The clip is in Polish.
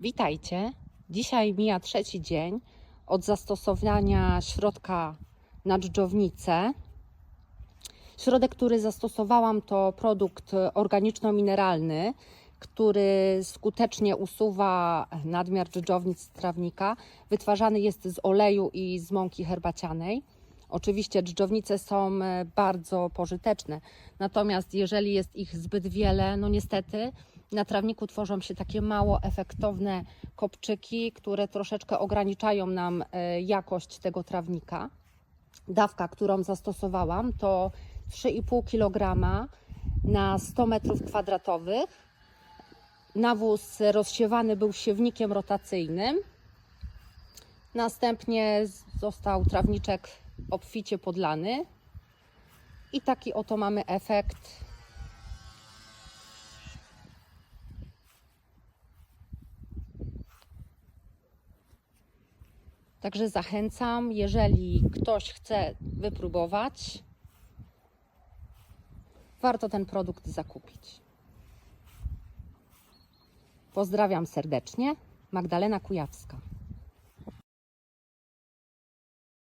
Witajcie. Dzisiaj mija trzeci dzień od zastosowania środka na dżdżownicę. Środek, który zastosowałam, to produkt organiczno-mineralny, który skutecznie usuwa nadmiar dżdżownic z trawnika. Wytwarzany jest z oleju i z mąki herbacianej. Oczywiście dżdżownice są e, bardzo pożyteczne, natomiast jeżeli jest ich zbyt wiele, no niestety na trawniku tworzą się takie mało efektowne kopczyki, które troszeczkę ograniczają nam e, jakość tego trawnika. Dawka, którą zastosowałam, to 3,5 kg na 100 metrów kwadratowych. Nawóz rozsiewany był siewnikiem rotacyjnym. Następnie został trawniczek obficie podlany. I taki oto mamy efekt. Także zachęcam, jeżeli ktoś chce wypróbować, warto ten produkt zakupić. Pozdrawiam serdecznie, Magdalena Kujawska.